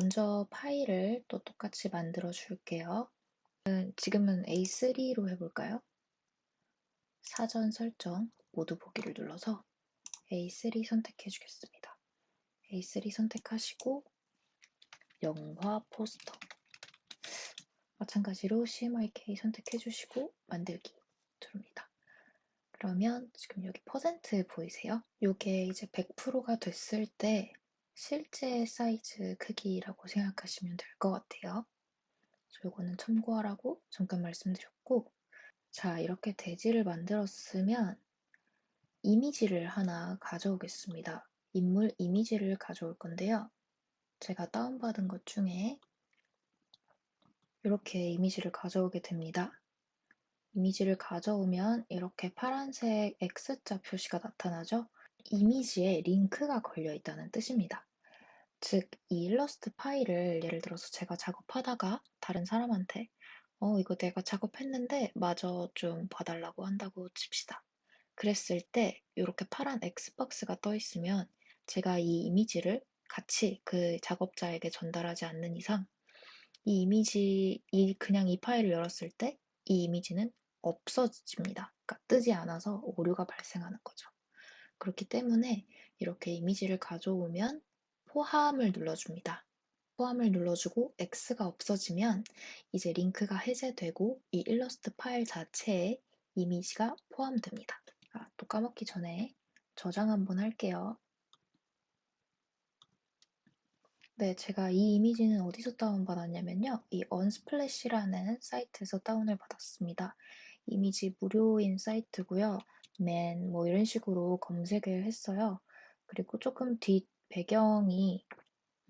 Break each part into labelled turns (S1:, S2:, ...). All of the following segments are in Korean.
S1: 먼저 파일을 또 똑같이 만들어 줄게요. 지금은 A3로 해볼까요? 사전 설정 모두 보기를 눌러서 A3 선택해 주겠습니다. A3 선택하시고 영화 포스터 마찬가지로 CMYK 선택해 주시고 만들기 누릅니다. 그러면 지금 여기 퍼센트 보이세요? 이게 이제 100%가 됐을 때 실제 사이즈 크기라고 생각하시면 될 것 같아요. 요거는 참고하라고 잠깐 말씀드렸고 자 이렇게 대지를 만들었으면 이미지를 하나 가져오겠습니다. 인물 이미지를 가져올 건데요. 제가 다운받은 것 중에 이렇게 이미지를 가져오게 됩니다. 이미지를 가져오면 이렇게 파란색 X자 표시가 나타나죠? 이미지에 링크가 걸려 있다는 뜻입니다. 즉, 이 일러스트 파일을 예를 들어서 제가 작업하다가 다른 사람한테 어, 이거 내가 작업했는데 마저 좀 봐달라고 한다고 칩시다. 그랬을 때 이렇게 파란 X박스가 떠 있으면 제가 이 이미지를 같이 그 작업자에게 전달하지 않는 이상 이 이미지, 이 그냥 이 파일을 열었을 때 이 이미지는 없어집니다. 그러니까 뜨지 않아서 오류가 발생하는 거죠. 그렇기 때문에 이렇게 이미지를 가져오면 포함을 눌러줍니다. 포함을 눌러주고 X가 없어지면 이제 링크가 해제되고 이 일러스트 파일 자체에 이미지가 포함됩니다. 아, 또 까먹기 전에 저장 한번 할게요. 네, 제가 이 이미지는 어디서 다운받았냐면요. 이 언스플래시라는 사이트에서 다운을 받았습니다. 이미지 무료인 사이트고요. 맨 뭐 이런 식으로 검색을 했어요. 그리고 조금 뒷 배경이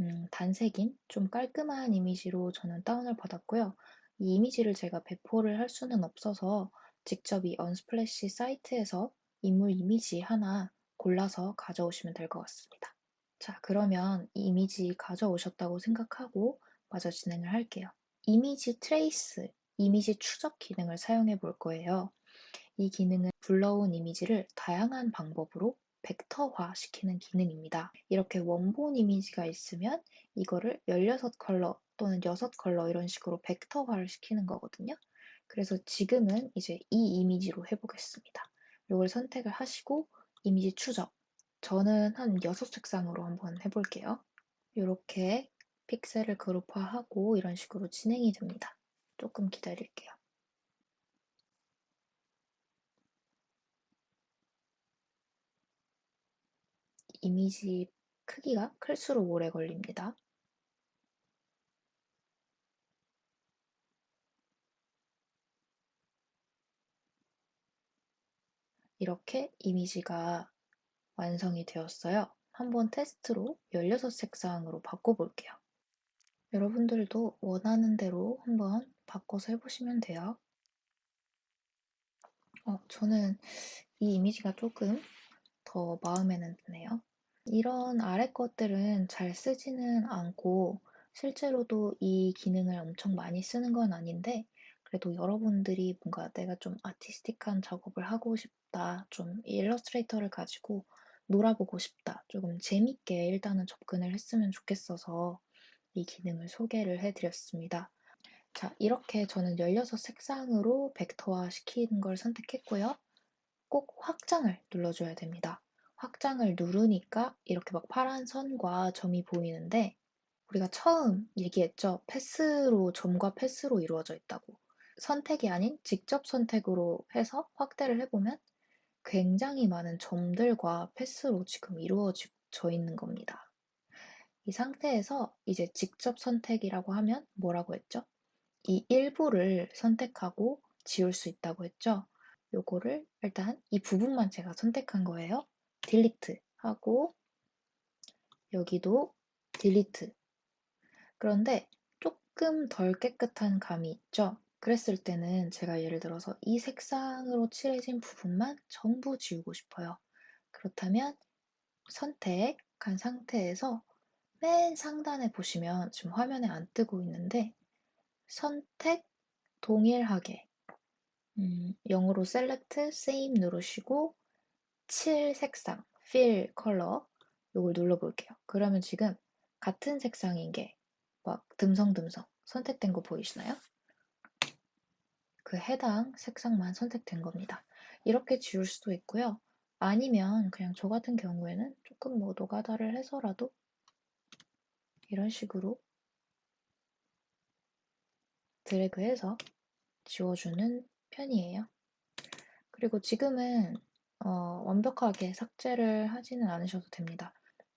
S1: 음, 단색인 좀 깔끔한 이미지로 저는 다운을 받았고요. 이 이미지를 제가 배포를 할 수는 없어서 직접 이 언스플래시 사이트에서 인물 이미지 하나 골라서 가져오시면 될 것 같습니다. 자, 그러면 이 이미지 가져오셨다고 생각하고 마저 진행을 할게요. 이미지 트레이스, 이미지 추적 기능을 사용해 볼 거예요. 이 기능은 불러온 이미지를 다양한 방법으로 벡터화 시키는 기능입니다. 이렇게 원본 이미지가 있으면 이거를 16컬러 또는 6컬러 이런 식으로 벡터화를 시키는 거거든요. 그래서 지금은 이제 이 이미지로 해보겠습니다. 이걸 선택을 하시고 이미지 추적. 저는 한 6색상으로 한번 해볼게요. 이렇게 픽셀을 그룹화하고 이런 식으로 진행이 됩니다. 조금 기다릴게요. 이미지 크기가 클수록 오래 걸립니다. 이렇게 이미지가 완성이 되었어요. 한번 테스트로 16색상으로 바꿔볼게요. 여러분들도 원하는 대로 한번 바꿔서 해보시면 돼요. 어, 저는 이 이미지가 조금 더 마음에는 드네요. 이런 아래 것들은 잘 쓰지는 않고 실제로도 이 기능을 엄청 많이 쓰는 건 아닌데 그래도 여러분들이 뭔가 내가 좀 아티스틱한 작업을 하고 싶다, 좀 일러스트레이터를 가지고 놀아보고 싶다, 조금 재밌게 일단은 접근을 했으면 좋겠어서 이 기능을 소개를 해드렸습니다. 자, 이렇게 저는 16색상으로 벡터화 시키는 걸 선택했고요. 꼭 확장을 눌러줘야 됩니다. 확장을 누르니까 이렇게 막 파란 선과 점이 보이는데 우리가 처음 얘기했죠. 패스로, 점과 패스로 이루어져 있다고. 선택이 아닌 직접 선택으로 해서 확대를 해보면 굉장히 많은 점들과 패스로 지금 이루어져 있는 겁니다. 이 상태에서 이제 직접 선택이라고 하면 뭐라고 했죠? 이 일부를 선택하고 지울 수 있다고 했죠. 요거를 일단 이 부분만 제가 선택한 거예요. 딜리트 하고 여기도 딜리트. 그런데 조금 덜 깨끗한 감이 있죠. 그랬을 때는 제가 예를 들어서 이 색상으로 칠해진 부분만 전부 지우고 싶어요. 그렇다면 선택한 상태에서 맨 상단에 보시면 지금 화면에 안 뜨고 있는데 선택 동일하게 음, 영어로 select same 누르시고 칠 색상 fill 컬러 이걸 눌러볼게요. 그러면 지금 같은 색상인 게 막 듬성듬성 선택된 거 보이시나요? 그 해당 색상만 선택된 겁니다. 이렇게 지울 수도 있고요. 아니면 그냥 저 같은 경우에는 조금 뭐 노가다를 해서라도 이런 식으로 드래그해서 지워주는 편이에요. 그리고 지금은 어, 완벽하게 삭제를 하지는 않으셔도 됩니다.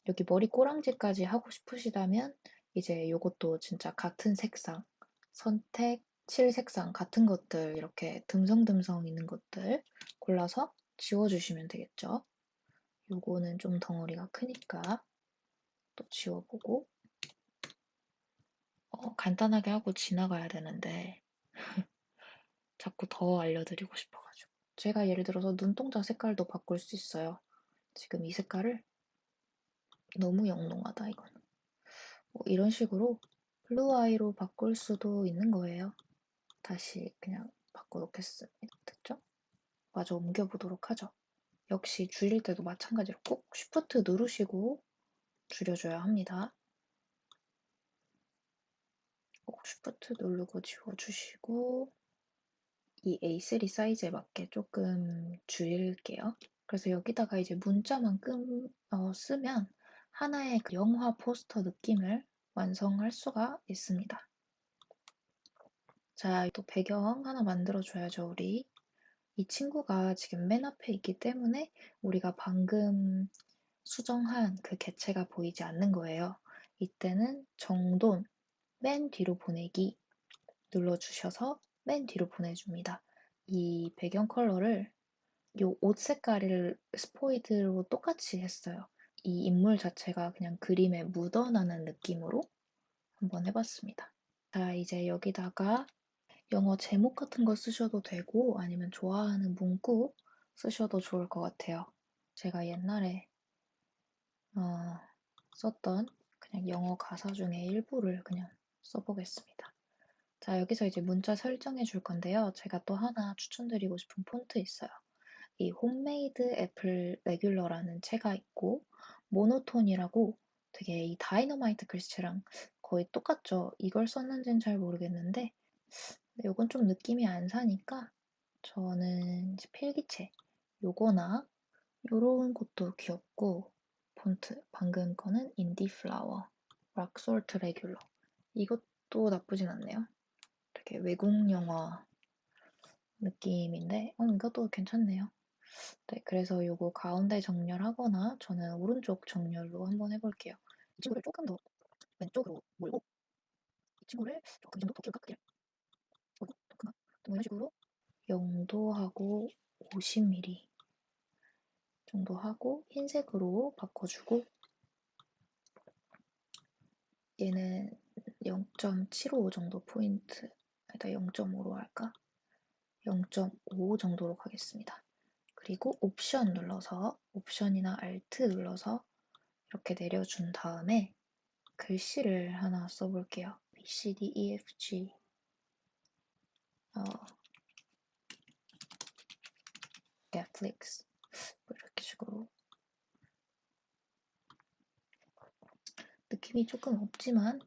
S1: 여기 머리 꼬랑지까지 하고 싶으시다면 이제 이것도 진짜 같은 색상, 선택, 칠 색상 같은 것들 이렇게 듬성듬성 있는 것들 골라서 지워주시면 되겠죠. 요거는 좀 덩어리가 크니까 또 지워보고 어, 간단하게 하고 지나가야 되는데 자꾸 더 알려드리고 싶어가지고 제가 예를 들어서 눈동자 색깔도 바꿀 수 있어요. 지금 이 색깔을 너무 영롱하다 이건 뭐 이런 식으로 블루 아이로 바꿀 수도 있는 거예요. 다시 그냥 바꿔놓겠습니다. 됐죠? 마저 옮겨보도록 하죠. 역시 줄일 때도 마찬가지로 꼭 쉬프트 누르시고 줄여줘야 합니다. 꼭 쉬프트 누르고 지워주시고 이 A3 사이즈에 맞게 조금 줄일게요. 그래서 여기다가 이제 문자만큼 어, 쓰면 하나의 그 영화 포스터 느낌을 완성할 수가 있습니다. 자, 또 배경 하나 만들어줘야죠, 우리. 이 친구가 지금 맨 앞에 있기 때문에 우리가 방금 수정한 그 개체가 보이지 않는 거예요. 이때는 정돈, 맨 뒤로 보내기 눌러주셔서 맨 뒤로 보내줍니다. 이 배경 컬러를 이 옷 색깔을 스포이드로 똑같이 했어요. 이 인물 자체가 그냥 그림에 묻어나는 느낌으로 한번 해봤습니다. 자, 이제 여기다가 영어 제목 같은 거 쓰셔도 되고 아니면 좋아하는 문구 쓰셔도 좋을 것 같아요. 제가 옛날에 어, 썼던 그냥 영어 가사 중에 일부를 그냥 써보겠습니다. 자, 여기서 이제 문자 설정해 줄 건데요. 제가 또 하나 추천드리고 싶은 폰트 있어요. 이 홈메이드 애플 레귤러라는 채가 있고 모노톤이라고 되게 이 다이너마이트 글씨랑 거의 똑같죠. 이걸 썼는지는 잘 모르겠는데 이건 좀 느낌이 안 사니까 저는 필기체 요거나 요런 것도 귀엽고 폰트 방금 거는 인디 플라워 락솔트 레귤러 이것도 나쁘진 않네요. 되게 외국 영화 느낌인데 어, 이것도 괜찮네요. 네, 그래서 요거 가운데 정렬하거나 저는 오른쪽 정렬로 한번 해볼게요. 이 친구를 조금 더 왼쪽으로 몰고 이 친구를 조금 정도 더 키울까 크기를 어이구 그만 뭐 이런 식으로 영도하고 50mm 정도 하고 흰색으로 바꿔주고 얘는 0.75 정도 포인트 아니다 0.5로 할까? 0.5 정도로 가겠습니다. 그리고 옵션 눌러서 옵션이나 알트 눌러서 이렇게 내려준 다음에 글씨를 하나 써볼게요. B, C, D, E, F, G 어, Netflix 뭐 이렇게 식으로 느낌이 조금 없지만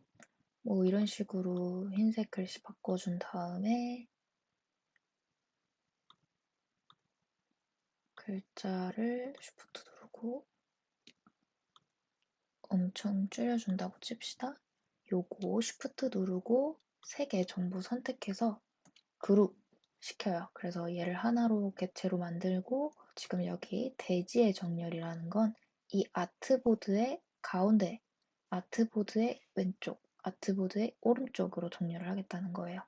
S1: 뭐 이런 식으로 흰색 글씨 바꿔준 다음에 글자를 쉬프트 누르고 엄청 줄여준다고 칩시다. 요거 쉬프트 누르고 세개 전부 선택해서 그룹 시켜요. 그래서 얘를 하나로 개체로 만들고 지금 여기 대지의 정렬이라는 건 이 아트보드의 가운데, 아트보드의 왼쪽, 아트보드의 오른쪽으로 정렬을 하겠다는 거예요.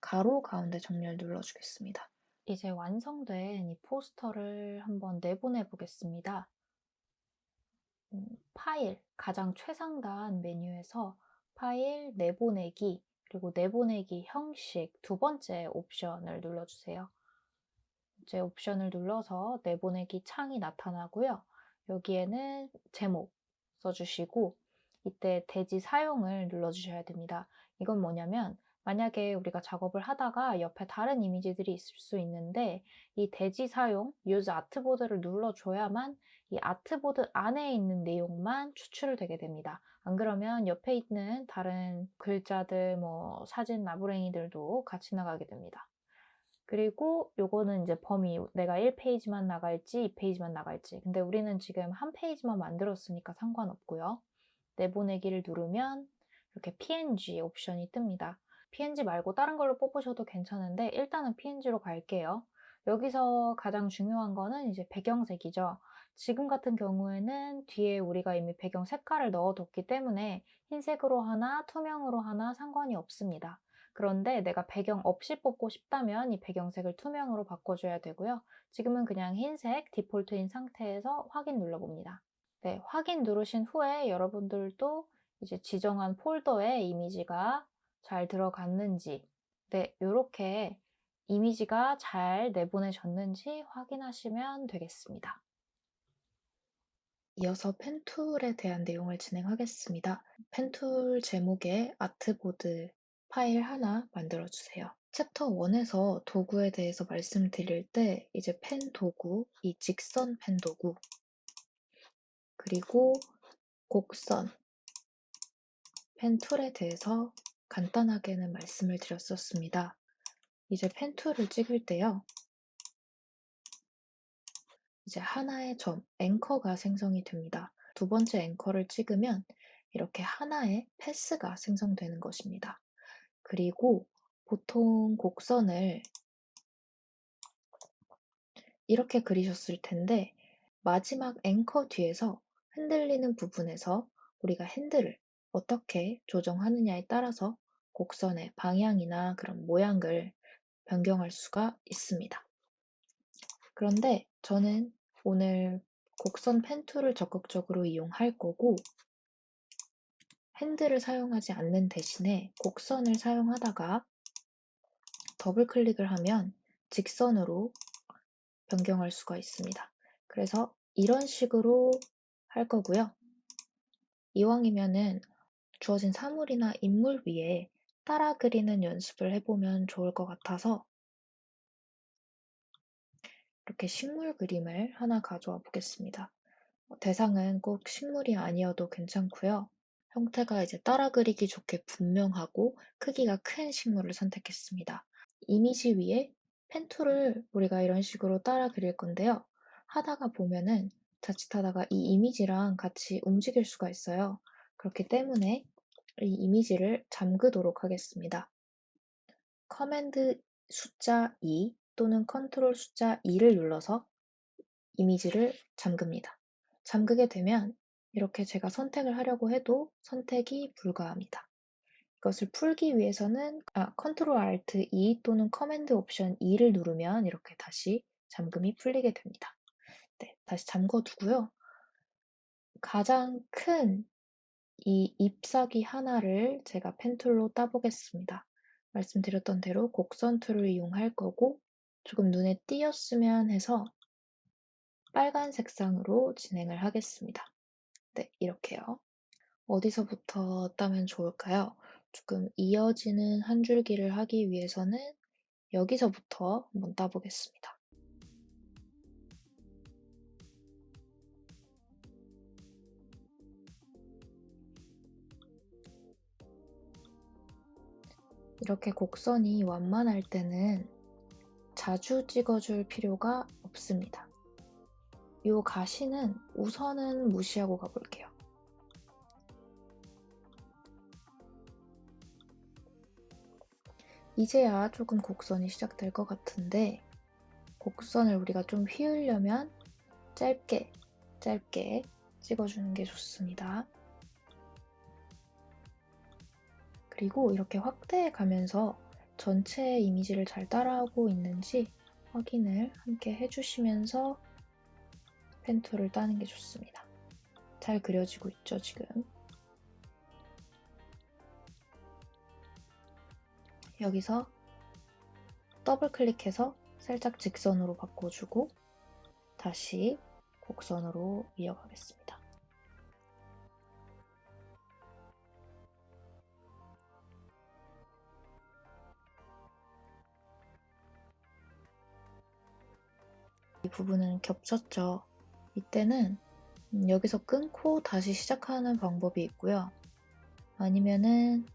S1: 가로 가운데 정렬 눌러주겠습니다. 이제 완성된 이 포스터를 한번 내보내 보겠습니다. 음, 파일, 가장 최상단 메뉴에서 파일 내보내기, 그리고 내보내기 형식 두 번째 옵션을 눌러주세요. 이제 옵션을 눌러서 내보내기 창이 나타나고요. 여기에는 제목 써주시고 이때 대지 사용을 눌러주셔야 됩니다. 이건 뭐냐면 만약에 우리가 작업을 하다가 옆에 다른 이미지들이 있을 수 있는데 이 대지 사용, use 아트보드를 눌러줘야만 이 아트보드 안에 있는 내용만 추출을 되게 됩니다. 안 그러면 옆에 있는 다른 글자들, 뭐 사진 나부랭이들도 같이 나가게 됩니다. 그리고 요거는 이제 범위, 내가 1페이지만 나갈지 2페이지만 나갈지. 근데 우리는 지금 한 페이지만 만들었으니까 상관없고요. 내보내기를 누르면 이렇게 PNG 옵션이 뜹니다. PNG 말고 다른 걸로 뽑으셔도 괜찮은데 일단은 PNG로 갈게요. 여기서 가장 중요한 거는 이제 배경색이죠. 지금 같은 경우에는 뒤에 우리가 이미 배경 색깔을 넣어뒀기 때문에 흰색으로 하나, 투명으로 하나 상관이 없습니다. 그런데 내가 배경 없이 뽑고 싶다면 이 배경색을 투명으로 바꿔줘야 되고요. 지금은 그냥 흰색 디폴트인 상태에서 확인 눌러봅니다. 네, 확인 누르신 후에 여러분들도 이제 지정한 폴더에 이미지가 잘 들어갔는지 네, 이렇게 이미지가 잘 내보내졌는지 확인하시면 되겠습니다. 이어서 펜툴에 대한 내용을 진행하겠습니다. 펜툴 제목에 아트보드 파일 하나 만들어주세요. 챕터 1에서 도구에 대해서 말씀드릴 때 이제 펜 도구, 이 직선 펜 도구, 그리고 곡선, 펜 툴에 대해서 간단하게는 말씀을 드렸었습니다. 이제 펜 툴을 찍을 때요. 이제 하나의 점, 앵커가 생성이 됩니다. 두 번째 앵커를 찍으면 이렇게 하나의 패스가 생성되는 것입니다. 그리고 보통 곡선을 이렇게 그리셨을 텐데 마지막 앵커 뒤에서 흔들리는 부분에서 우리가 핸들을 어떻게 조정하느냐에 따라서 곡선의 방향이나 그런 모양을 변경할 수가 있습니다. 그런데 저는 오늘 곡선 펜 툴을 적극적으로 이용할 거고 핸들을 사용하지 않는 대신에 곡선을 사용하다가 더블 클릭을 하면 직선으로 변경할 수가 있습니다. 그래서 이런 식으로 할 거고요. 이왕이면은 주어진 사물이나 인물 위에 따라 그리는 연습을 해보면 좋을 것 같아서 이렇게 식물 그림을 하나 가져와 보겠습니다. 대상은 꼭 식물이 아니어도 괜찮고요. 형태가 이제 따라 그리기 좋게 분명하고 크기가 큰 식물을 선택했습니다. 이미지 위에 펜툴을 우리가 이런 식으로 따라 그릴 건데요. 하다가 보면은 자칫하다가 이 이미지랑 같이 움직일 수가 있어요. 그렇기 때문에 이 이미지를 잠그도록 하겠습니다. 커맨드 숫자 2 또는 컨트롤 숫자 2를 눌러서 이미지를 잠급니다. 잠그게 되면 이렇게 제가 선택을 하려고 해도 선택이 불가합니다. 이것을 풀기 위해서는 아, 컨트롤 알트 E 또는 커맨드 옵션 E를 누르면 이렇게 다시 잠금이 풀리게 됩니다. 네, 다시 잠궈 두고요. 가장 큰 이 잎사귀 하나를 제가 펜툴로 따보겠습니다. 말씀드렸던 대로 곡선 툴을 이용할 거고 조금 눈에 띄었으면 해서 빨간 색상으로 진행을 하겠습니다. 네, 이렇게요. 어디서부터 따면 좋을까요? 조금 이어지는 한 줄기를 하기 위해서는 여기서부터 한번 따보겠습니다. 이렇게 곡선이 완만할 때는 자주 찍어줄 필요가 없습니다. 이 가시는 우선은 무시하고 가볼게요. 이제야 조금 곡선이 시작될 것 같은데 곡선을 우리가 좀 휘으려면 짧게 짧게 찍어주는 게 좋습니다. 그리고 이렇게 확대해 가면서 전체 이미지를 잘 따라하고 있는지 확인을 함께 해주시면서 펜툴을 따는 게 좋습니다. 잘 그려지고 있죠, 지금? 여기서 더블 클릭해서 살짝 직선으로 바꿔주고 다시 곡선으로 이어가겠습니다. 이 부분은 겹쳤죠. 이때는 음, 여기서 끊고 다시 시작하는 방법이 있고요. 아니면은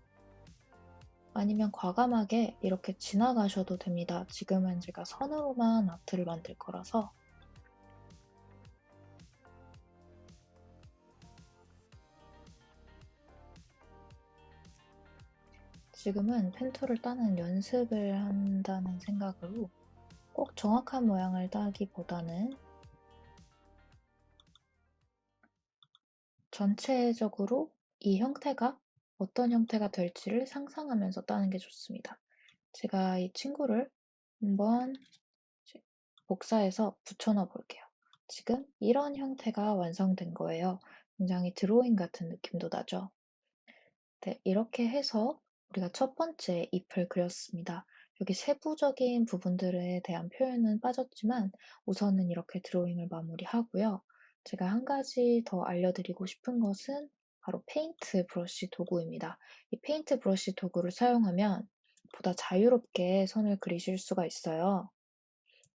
S1: 아니면 과감하게 이렇게 지나가셔도 됩니다. 지금은 제가 선으로만 아트를 만들 거라서 지금은 펜툴을 따는 연습을 한다는 생각으로 꼭 정확한 모양을 따기보다는 전체적으로 이 형태가 어떤 형태가 될지를 상상하면서 따는 게 좋습니다. 제가 이 친구를 한번 복사해서 붙여넣어 볼게요. 지금 이런 형태가 완성된 거예요. 굉장히 드로잉 같은 느낌도 나죠? 네, 이렇게 해서 우리가 첫 번째 잎을 그렸습니다. 여기 세부적인 부분들에 대한 표현은 빠졌지만 우선은 이렇게 드로잉을 마무리하고요. 제가 한 가지 더 알려드리고 싶은 것은 바로 페인트 브러쉬 도구입니다. 이 페인트 브러쉬 도구를 사용하면 보다 자유롭게 선을 그리실 수가 있어요.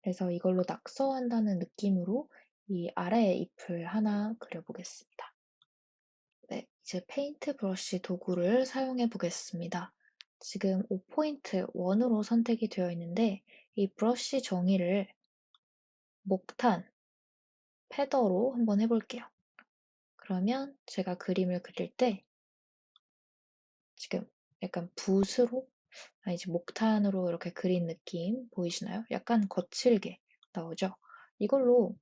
S1: 그래서 이걸로 낙서한다는 느낌으로 이 아래의 잎을 하나 그려보겠습니다. 네, 이제 페인트 브러쉬 도구를 사용해 보겠습니다. 지금 5포인트 원으로 선택이 되어 있는데 이 브러쉬 정의를 목탄, 패더로 한번 해볼게요. 그러면 제가 그림을 그릴 때 지금 약간 붓으로 아니지 목탄으로 이렇게 그린 느낌 보이시나요? 약간 거칠게 나오죠? 이걸로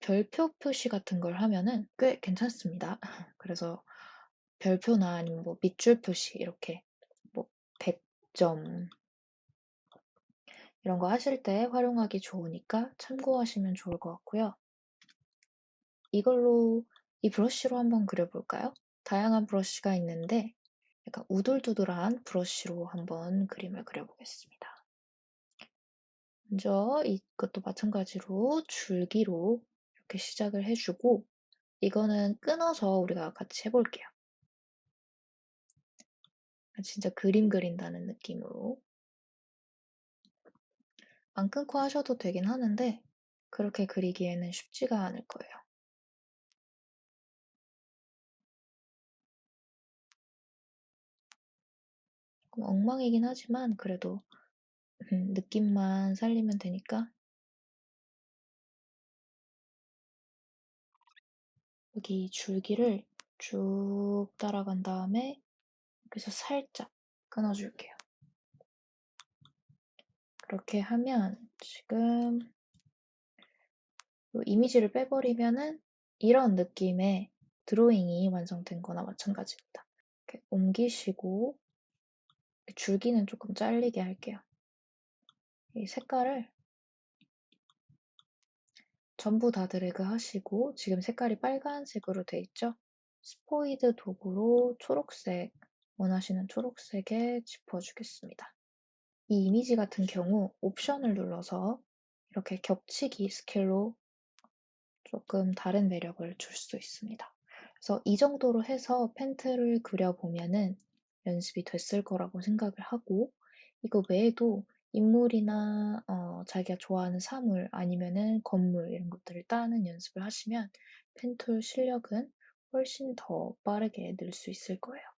S1: 별표 표시 같은 걸 하면은 꽤 괜찮습니다. 그래서 별표나 아니면 뭐 밑줄 표시 이렇게 뭐 100점 이런 거 하실 때 활용하기 좋으니까 참고하시면 좋을 것 같고요. 이걸로 이 브러쉬로 한번 그려볼까요? 다양한 브러쉬가 있는데 약간 우둘두둘한 브러쉬로 한번 그림을 그려보겠습니다. 먼저 이것도 마찬가지로 줄기로 이렇게 시작을 해주고 이거는 끊어서 우리가 같이 해볼게요. 진짜 그림 그린다는 느낌으로 안 끊고 하셔도 되긴 하는데 그렇게 그리기에는 쉽지가 않을 거예요. 엉망이긴 하지만 그래도 음, 느낌만 살리면 되니까 여기 줄기를 쭉 따라간 다음에 여기서 살짝 끊어줄게요. 그렇게 하면 지금 이미지를 빼버리면은 이런 느낌의 드로잉이 완성된 거나 마찬가지입니다. 이렇게 옮기시고 줄기는 조금 잘리게 할게요. 이 색깔을 전부 다 드래그 하시고 지금 색깔이 빨간색으로 돼 있죠? 스포이드 도구로 초록색, 원하시는 초록색에 짚어주겠습니다. 이 이미지 같은 경우 옵션을 눌러서 이렇게 겹치기 스케일로 조금 다른 매력을 줄 수 있습니다. 그래서 이 정도로 해서 펜트를 그려보면은 연습이 됐을 거라고 생각을 하고 이거 외에도 인물이나 어, 자기가 좋아하는 사물 아니면은 건물 이런 것들을 따는 연습을 하시면 펜툴 실력은 훨씬 더 빠르게 늘 수 있을 거예요.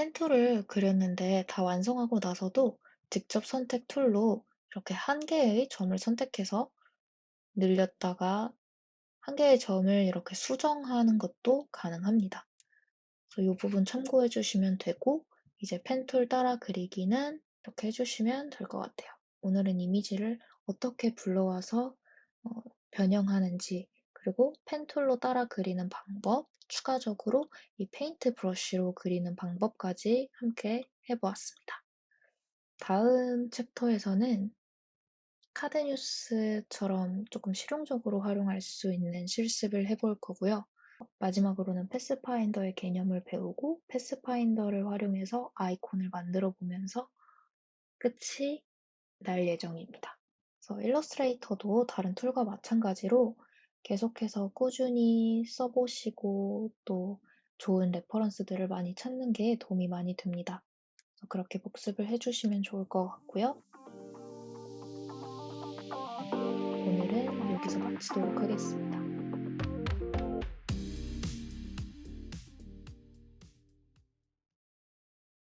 S1: 펜툴을 그렸는데 다 완성하고 나서도 직접 선택 툴로 이렇게 한 개의 점을 선택해서 늘렸다가 한 개의 점을 이렇게 수정하는 것도 가능합니다. 그래서 이 부분 참고해 주시면 되고 이제 펜툴 따라 그리기는 이렇게 해주시면 될 것 같아요. 오늘은 이미지를 어떻게 불러와서 어, 변형하는지 그리고 펜툴로 따라 그리는 방법 추가적으로 이 페인트 브러쉬로 그리는 방법까지 함께 해보았습니다. 다음 챕터에서는 카드뉴스처럼 조금 실용적으로 활용할 수 있는 실습을 해볼 거고요. 마지막으로는 패스파인더의 개념을 배우고 패스파인더를 활용해서 아이콘을 만들어 보면서 끝이 날 예정입니다. 그래서 일러스트레이터도 다른 툴과 마찬가지로 계속해서 꾸준히 써보시고 또 좋은 레퍼런스들을 많이 찾는 게 도움이 많이 됩니다. 그렇게 복습을 해주시면 좋을 것 같고요. 오늘은 마치도록 하겠습니다.